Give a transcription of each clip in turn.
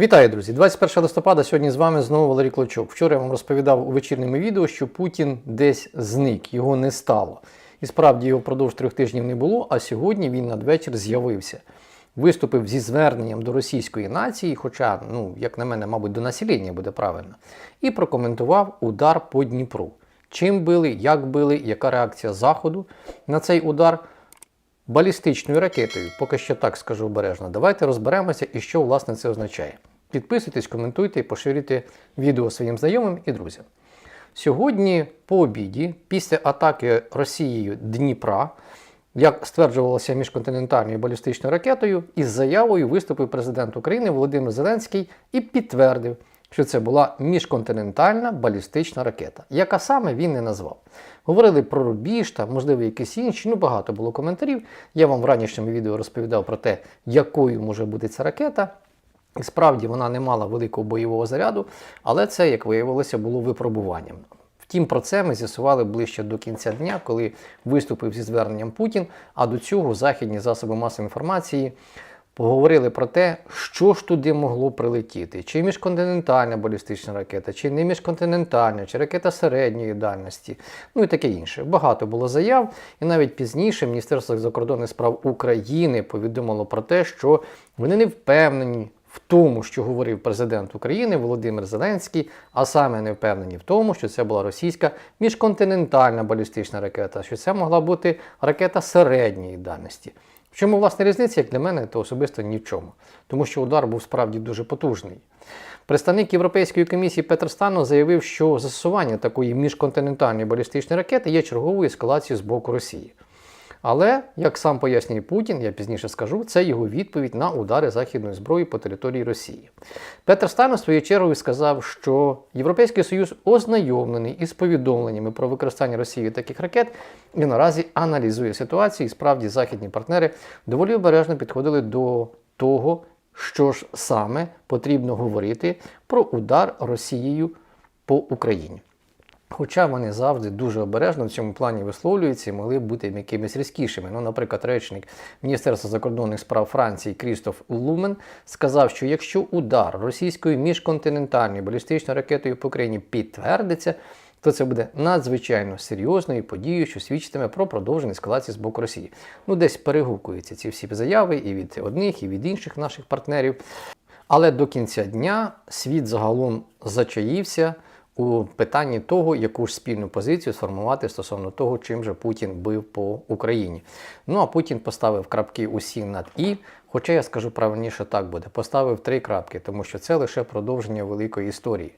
Вітаю, друзі! 21 листопада. Сьогодні з вами знову Валерій Клочок. Вчора я вам розповідав у вечірньому відео, що Путін десь зник, його не стало. І справді його впродовж трьох тижнів не було, а сьогодні він надвечір з'явився. Виступив зі зверненням до російської нації, хоча, ну, як на мене, мабуть, до населення буде правильно, і прокоментував удар по Дніпру. Чим били, як били, яка реакція Заходу на цей удар балістичною ракетою. Поки що так скажу обережно. Давайте розберемося і що власне це означає. Підписуйтесь, коментуйте і поширюйте відео своїм знайомим і друзям. Сьогодні по обіді, після атаки Росією Дніпра, як стверджувалося міжконтинентальною балістичною ракетою, із заявою виступив президент України Володимир Зеленський і підтвердив, що це була міжконтинентальна балістична ракета, яка саме він не назвав. Говорили про рубіж та, можливо, якісь інші. Ну, багато було коментарів. Я вам в ранішньому відео розповідав про те, якою може бути ця ракета. І справді вона не мала великого бойового заряду, але це, як виявилося, було випробуванням. Втім, про це ми з'ясували ближче до кінця дня, коли виступив зі зверненням Путін. А до цього західні засоби масової інформації поговорили про те, що ж туди могло прилетіти: чи міжконтинентальна балістична ракета, чи не міжконтинентальна, чи ракета середньої дальності, ну і таке інше. Багато було заяв, і навіть пізніше Міністерство закордонних справ України повідомило про те, що вони не впевнені. В тому, що говорив президент України Володимир Зеленський, а саме не впевнені в тому, що це була російська міжконтинентальна балістична ракета, що це могла бути ракета середньої дальності. В чому власне різниця, як для мене, то особисто ні в чому, тому що удар був справді дуже потужний. Представник Європейської комісії Петр Стану заявив, що застосування такої міжконтинентальної балістичної ракети є черговою ескалацією з боку Росії. Але, як сам пояснює Путін, я пізніше скажу, це його відповідь на удари західної зброї по території Росії. Петр Стано своєю чергою сказав, що Європейський Союз ознайомлений із повідомленнями про використання Росією таких ракет і наразі аналізує ситуацію. І справді західні партнери доволі обережно підходили до того, що ж саме потрібно говорити про удар Росією по Україні. Хоча вони завжди дуже обережно в цьому плані висловлюються і могли б бути якимись різкішими. Ну, наприклад, речник Міністерства закордонних справ Франції Крістоф Лумен сказав, що якщо удар російською міжконтинентальною балістичною ракетою по Україні підтвердиться, то це буде надзвичайно серйозною подією, що свідчитиме про продовження ескалації з боку Росії. Ну, десь перегукуються ці всі заяви і від одних, і від інших наших партнерів. Але до кінця дня світ загалом зачаївся у питанні того, яку ж спільну позицію сформувати стосовно того, чим же Путін бив по Україні. Ну а Путін поставив крапки усі над і. Хоча я скажу правильніше так буде, поставив три крапки, тому що це лише продовження великої історії.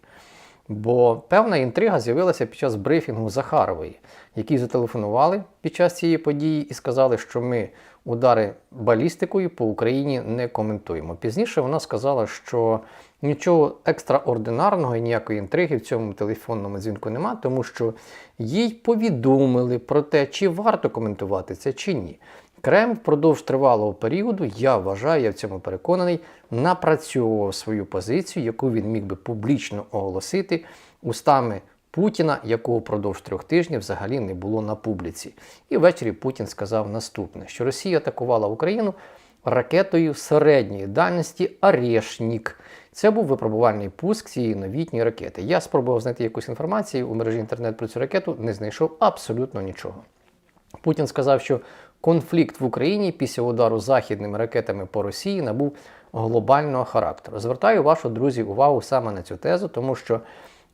Бо певна інтрига з'явилася під час брифінгу Захарової, які зателефонували під час цієї події і сказали, що ми удари балістикою по Україні не коментуємо. Пізніше вона сказала, що нічого екстраординарного і ніякої інтриги в цьому телефонному дзвінку нема, тому що їй повідомили про те, чи варто коментувати це чи ні. Кремль впродовж тривалого періоду, я вважаю, я в цьому переконаний, напрацьовував свою позицію, яку він міг би публічно оголосити устами Путіна, якого впродовж трьох тижнів взагалі не було на публіці. І ввечері Путін сказав наступне: що Росія атакувала Україну ракетою середньої дальності Арешнік. Це був випробувальний пуск цієї новітньої ракети. Я спробував знайти якусь інформацію у мережі інтернет про цю ракету, не знайшов абсолютно нічого. Путін сказав, що конфлікт в Україні після удару західними ракетами по Росії набув глобального характеру. Звертаю вашу друзі увагу саме на цю тезу, тому що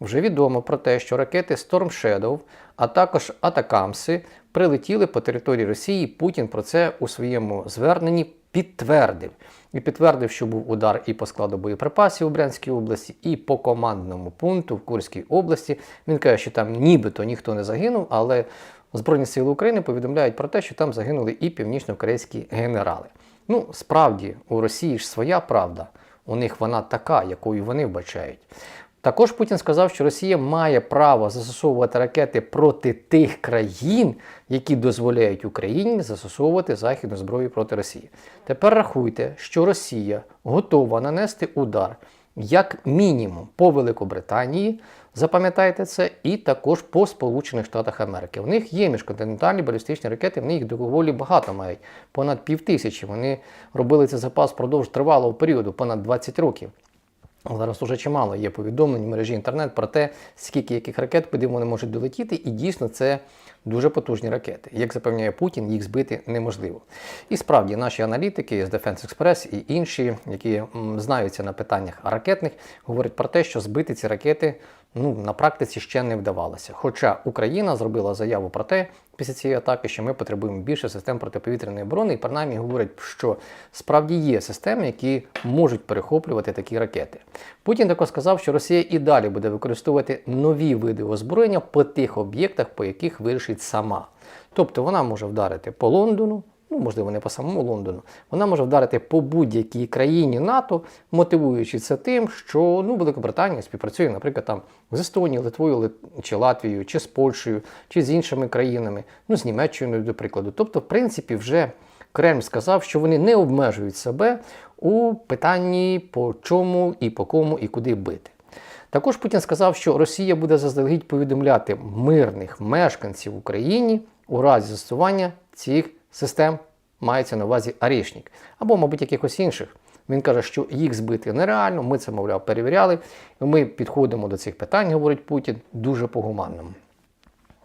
вже відомо про те, що ракети Storm Shadow, а також Атакамси прилетіли по території Росії. Путін про це у своєму зверненні підтвердив. І підтвердив, що був удар і по складу боєприпасів у Брянській області, і по командному пункту в Курській області. Він каже, що там нібито ніхто не загинув, але Збройні сили України повідомляють про те, що там загинули і північно-корейські генерали. Ну, справді, у Росії ж своя правда, у них вона така, якою вони вбачають. Також Путін сказав, що Росія має право застосовувати ракети проти тих країн, які дозволяють Україні застосовувати західну зброю проти Росії. Тепер рахуйте, що Росія готова нанести удар як мінімум по Великобританії, запам'ятайте це, і також по Сполучених Штатах Америки. В них є міжконтинентальні балістичні ракети, в них їх доволі багато мають, понад півтисячі. Вони робили цей запас впродовж тривалого періоду, понад 20 років. Зараз уже чимало є повідомлень в мережі інтернет про те, скільки яких ракет, куди вони можуть долетіти, і дійсно це дуже потужні ракети. Як запевняє Путін, їх збити неможливо. І справді наші аналітики з Defense Express і інші, які знаються на питаннях ракетних, говорять про те, що збити ці ракети ну, на практиці ще не вдавалося. Хоча Україна зробила заяву про те, після цієї атаки, що ми потребуємо більше систем протиповітряної оборони, і принаймні говорять, що справді є системи, які можуть перехоплювати такі ракети. Путін також сказав, що Росія і далі буде використовувати нові види озброєння по тих об'єктах, по яких вирішить сама. Тобто вона може вдарити по Лондону. Ну, можливо, не по самому Лондону, вона може вдарити по будь-якій країні НАТО, мотивуючи це тим, що ну, Великобританія співпрацює, наприклад, там з Естонією, Литвою Лит- чи Латвією, чи з Польщею, чи з іншими країнами, ну з Німеччиною, до прикладу. Тобто, в принципі, вже Кремль сказав, що вони не обмежують себе у питанні по чому і по кому і куди бити. Також Путін сказав, що Росія буде заздалегідь повідомляти мирних мешканців в Україні у разі застосування цих систем, мається на увазі Арішнік, або, мабуть, якихось інших. Він каже, що їх збити нереально, ми це, мовляв, перевіряли. Ми підходимо до цих питань, говорить Путін, дуже по-гуманному.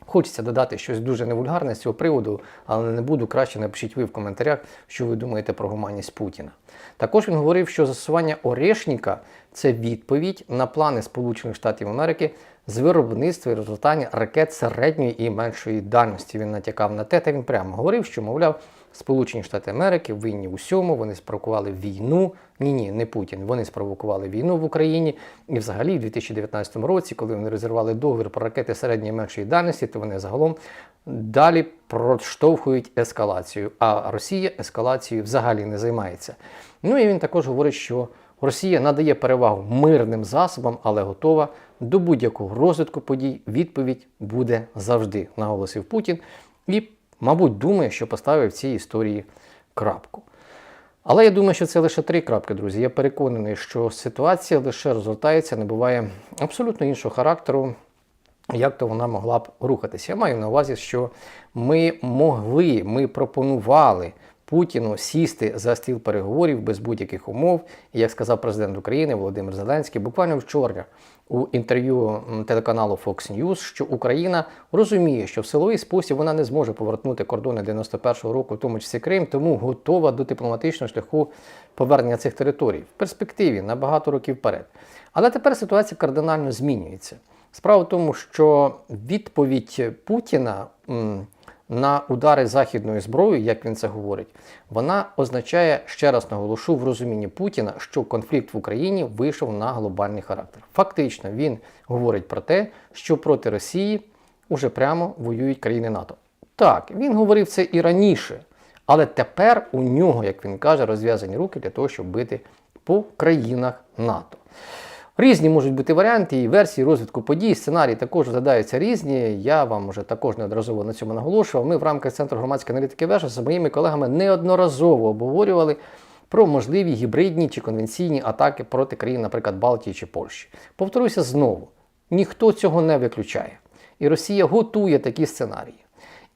Хочеться додати щось дуже невульгарне з цього приводу, але не буду краще напишіть ви в коментарях, що ви думаєте про гуманність Путіна. Також він говорив, що застосування Орешника це відповідь на плани Сполучених Штатів Америки з виробництва і розгортання ракет середньої і меншої дальності. Він натякав на те, та він прямо говорив, що, мовляв, Сполучені Штати Америки винні усьому, вони спровокували війну. Ні, ні, не Путін. Вони спровокували війну в Україні. І взагалі, в 2019 році, коли вони розірвали договір про ракети середньої і меншої дальності, то вони загалом далі проштовхують ескалацію. А Росія ескалацією взагалі не займається. Ну і він також говорить, що Росія надає перевагу мирним засобам, але готова до будь-якого розвитку подій. Відповідь буде завжди, наголосив Путін. І мабуть, думає, що поставив цій історії крапку. Але я думаю, що це лише три крапки, друзі. Я переконаний, що ситуація лише розгортається, не буває абсолютно іншого характеру, як то вона могла б рухатися. Я маю на увазі, що ми могли, ми пропонували Путіну сісти за стіл переговорів без будь-яких умов. І як сказав президент України Володимир Зеленський, буквально вчора у інтерв'ю телеканалу Fox News, що Україна розуміє, що в силовий спосіб вона не зможе повернути кордони 91-го року, в тому числі Крим, тому готова до дипломатичного шляху повернення цих територій в перспективі на багато років вперед. Але тепер ситуація кардинально змінюється. Справа в тому, що відповідь Путіна на удари західною зброєю, як він це говорить, вона означає, ще раз наголошу, в розумінні Путіна, що конфлікт в Україні вийшов на глобальний характер. Фактично, він говорить про те, що проти Росії уже прямо воюють країни НАТО. Так, він говорив це і раніше, але тепер у нього, як він каже, розв'язані руки для того, щоб бити по країнах НАТО. Різні можуть бути варіанти і версії розвитку подій, сценарії також розглядаються різні. Я вам вже також неодноразово на цьому наголошував. Ми в рамках Центру громадської аналітики Вежа з моїми колегами неодноразово обговорювали про можливі гібридні чи конвенційні атаки проти країн, наприклад, Балтії чи Польщі. Повторюся знову: ніхто цього не виключає. І Росія готує такі сценарії.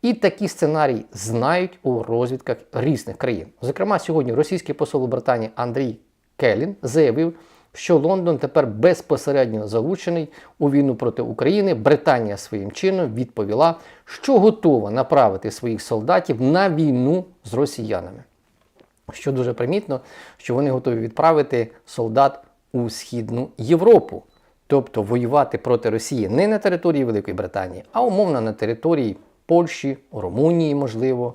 І такі сценарії знають у розвідках різних країн. Зокрема, сьогодні російський посол у Британії Андрій Келін заявив, що Лондон тепер безпосередньо залучений у війну проти України. Британія своїм чином відповіла, що готова направити своїх солдатів на війну з росіянами. Що дуже примітно, що вони готові відправити солдат у Східну Європу, тобто воювати проти Росії не на території Великої Британії, а умовно на території Польщі, Румунії, можливо,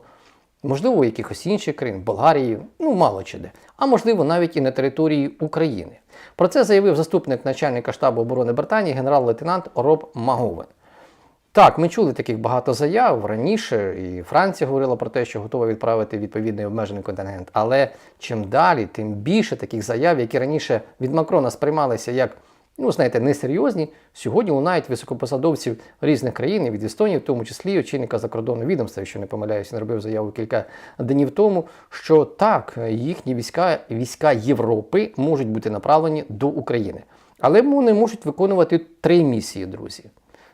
можливо, у якихось інших країн, Болгарії, ну мало чи де, а можливо навіть і на території України. Про це заявив заступник начальника штабу оборони Британії генерал-лейтенант Роб Маговен. Так, ми чули таких багато заяв раніше, і Франція говорила про те, що готова відправити відповідний обмежений контингент. Але чим далі, тим більше таких заяв, які раніше від Макрона сприймалися як, ну знаєте, несерйозні, сьогодні лунають високопосадовців різних країн, від Естонії, в тому числі очільника закордонного відомства, якщо не помиляюся, не робив заяву кілька днів тому, що так, їхні війська, війська Європи можуть бути направлені до України. Але вони можуть виконувати три місії, друзі.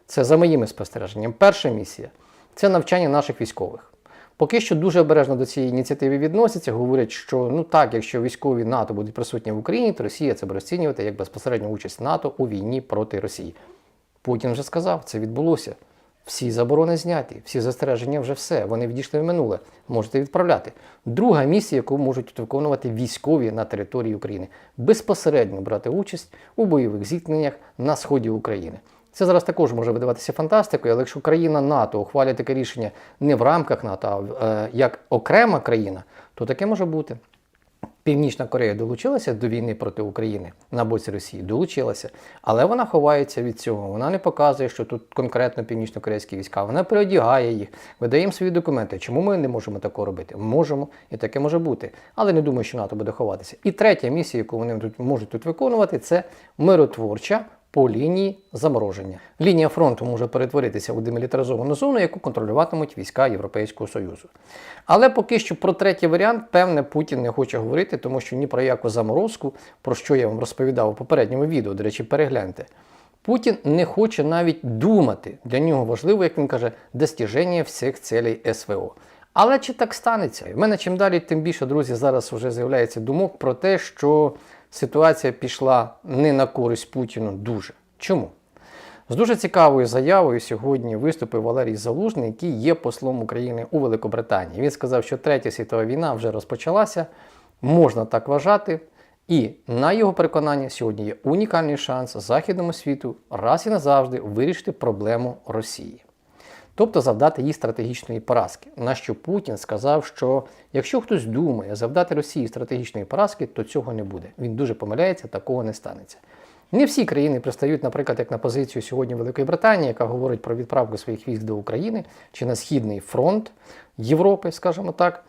Це за моїми спостереженнями. Перша місія це навчання наших військових. Поки що дуже обережно до цієї ініціативи відносяться. Говорять, що ну так, якщо військові НАТО будуть присутні в Україні, то Росія це буде розцінювати як безпосередню участь НАТО у війні проти Росії. Путін вже сказав, це відбулося. Всі заборони зняті, всі застереження вже все. Вони відійшли в минуле. Можете відправляти. Друга місія, яку можуть виконувати військові на території України, безпосередньо брати участь у бойових зіткненнях на сході України. Це зараз також може видаватися фантастикою, але якщо країна НАТО ухвалює таке рішення не в рамках НАТО, а е, як окрема країна, то таке може бути. Північна Корея долучилася до війни проти України на боці Росії, долучилася, але вона ховається від цього. Вона не показує, що тут конкретно північно-корейські війська. Вона переодягає їх, видає їм свої документи. Чому ми не можемо такого робити? Можемо, і таке може бути. Але не думаю, що НАТО буде ховатися. І третя місія, яку вони тут можуть тут виконувати, це миротворча. По лінії замороження. Лінія фронту може перетворитися у демілітаризовану зону, яку контролюватимуть війська Європейського Союзу. Але поки що про третій варіант, певне, Путін не хоче говорити, тому що ні про яку заморозку, про що я вам розповідав у попередньому відео, до речі, перегляньте. Путін не хоче навіть думати. Для нього важливо, як він каже, достіження всіх цілей СВО. Але чи так станеться? В мене чим далі, тим більше, друзі, зараз вже з'являється думок про те, що ситуація пішла не на користь Путіну дуже. Чому? З дуже цікавою заявою сьогодні виступив Валерій Залужний, який є послом України у Великобританії. Він сказав, що третя світова війна вже розпочалася, можна так вважати. І на його переконання сьогодні є унікальний шанс західному світу раз і назавжди вирішити проблему Росії. Тобто завдати їй стратегічної поразки. На що Путін сказав, що якщо хтось думає завдати Росії стратегічної поразки, то цього не буде. Він дуже помиляється, такого не станеться. Не всі країни пристають, наприклад, як на позицію сьогодні Великої Британії, яка говорить про відправку своїх військ до України чи на Східний фронт Європи, скажімо так.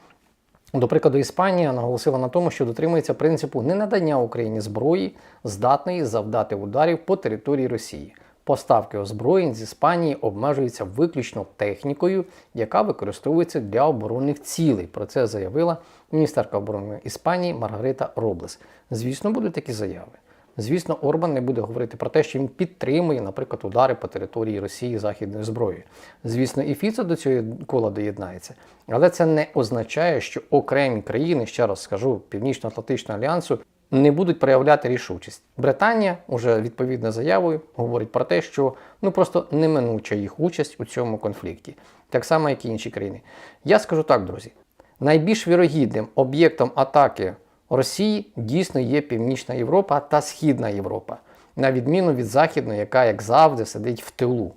До прикладу, Іспанія наголосила на тому, що дотримується принципу ненадання Україні зброї, здатної завдати ударів по території Росії. Поставки озброєнь з Іспанії обмежуються виключно технікою, яка використовується для оборонних цілей. Про це заявила міністерка оборони Іспанії Маргарита Роблес. Звісно, будуть такі заяви. Звісно, Орбан не буде говорити про те, що він підтримує, наприклад, удари по території Росії західною зброєю. Звісно, і Фіцо до цього кола доєднається. Але це не означає, що окремі країни, ще раз скажу, Північно-Атлантичного альянсу не будуть проявляти рішучість. Британія уже відповідно заявою говорить про те, що ну просто неминуча їх участь у цьому конфлікті, так само, як і інші країни. Я скажу так, друзі: найбільш вірогідним об'єктом атаки Росії дійсно є Північна Європа та Східна Європа, на відміну від Західної, яка, як завжди, сидить в тилу.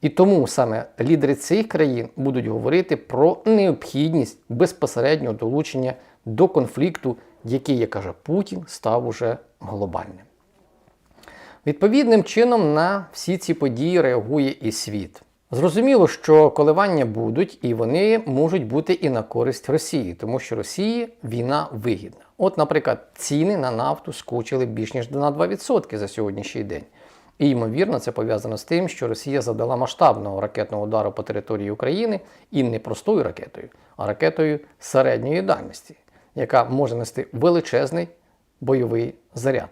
І тому саме лідери цих країн будуть говорити про необхідність безпосереднього долучення до конфлікту, який, як каже Путін, став уже глобальним. Відповідним чином на всі ці події реагує і світ. Зрозуміло, що коливання будуть, і вони можуть бути і на користь Росії, тому що Росії війна вигідна. От, наприклад, ціни на нафту скочили більш ніж на 2% за сьогоднішній день. І ймовірно, це пов'язано з тим, що Росія завдала масштабного ракетного удару по території України і не простою ракетою, а ракетою середньої дальності, яка може нести величезний бойовий заряд.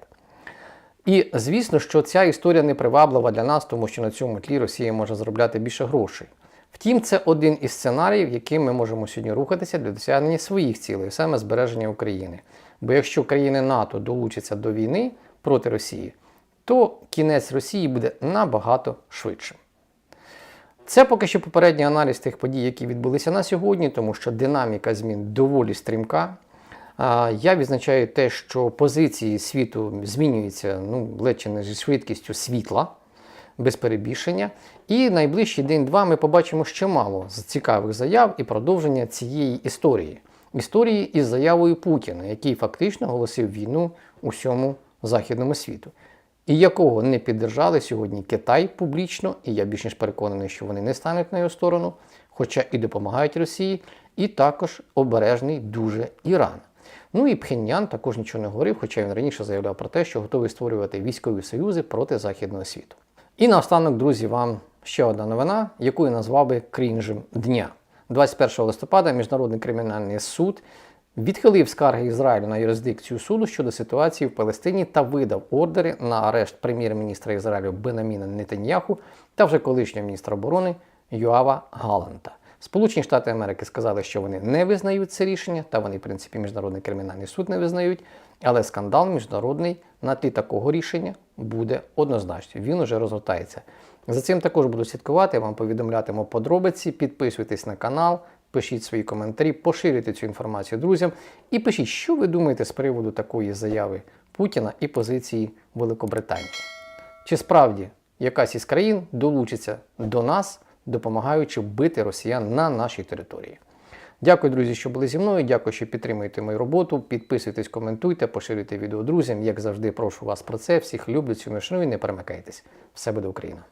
І звісно, що ця історія не приваблива для нас, тому що на цьому тлі Росія може заробляти більше грошей. Втім, це один із сценаріїв, яким ми можемо сьогодні рухатися для досягнення своїх цілей, саме збереження України. Бо якщо країни НАТО долучаться до війни проти Росії, то кінець Росії буде набагато швидшим. Це поки що попередній аналіз тих подій, які відбулися на сьогодні, тому що динаміка змін доволі стрімка. Я відзначаю те, що позиції світу змінюються ну, ледь не зі швидкістю світла, без перебільшення. І найближчий день-два ми побачимо ще мало цікавих заяв і продовження цієї історії. Історії із заявою Путіна, який фактично оголосив війну усьому західному світу. І якого не піддержали сьогодні Китай публічно, і я більш ніж переконаний, що вони не стануть на його сторону, хоча і допомагають Росії, і також обережний дуже Іран. Ну і Пхеньян також нічого не говорив, хоча він раніше заявляв про те, що готовий створювати військові союзи проти західного світу. І наостанок, друзі, вам ще одна новина, яку я назвав би крінжем дня. 21 листопада Міжнародний кримінальний суд відхилив скарги Ізраїлю на юрисдикцію суду щодо ситуації в Палестині та видав ордери на арешт прем'єр-міністра Ізраїлю Бенаміна Нетаньяху та вже колишнього міністра оборони Юава Галанта. Сполучені Штати Америки сказали, що вони не визнають це рішення, та вони, в принципі, Міжнародний кримінальний суд не визнають. Але скандал міжнародний на тлі такого рішення буде однозначно. Він уже розгортається. За цим також буду слідкувати, вам повідомлятиму подробиці. Підписуйтесь на канал, пишіть свої коментарі, поширюйте цю інформацію друзям і пишіть, що ви думаєте з приводу такої заяви Путіна і позиції Великобританії. Чи справді якась із країн долучиться до нас, допомагаючи бити росіян на нашій території? Дякую, друзі, що були зі мною. Дякую, що підтримуєте мою роботу. Підписуйтесь, коментуйте, поширюйте відео друзям. Як завжди, прошу вас про це. Всіх люблю, ціную, і не перемикайтесь. Все буде Україна!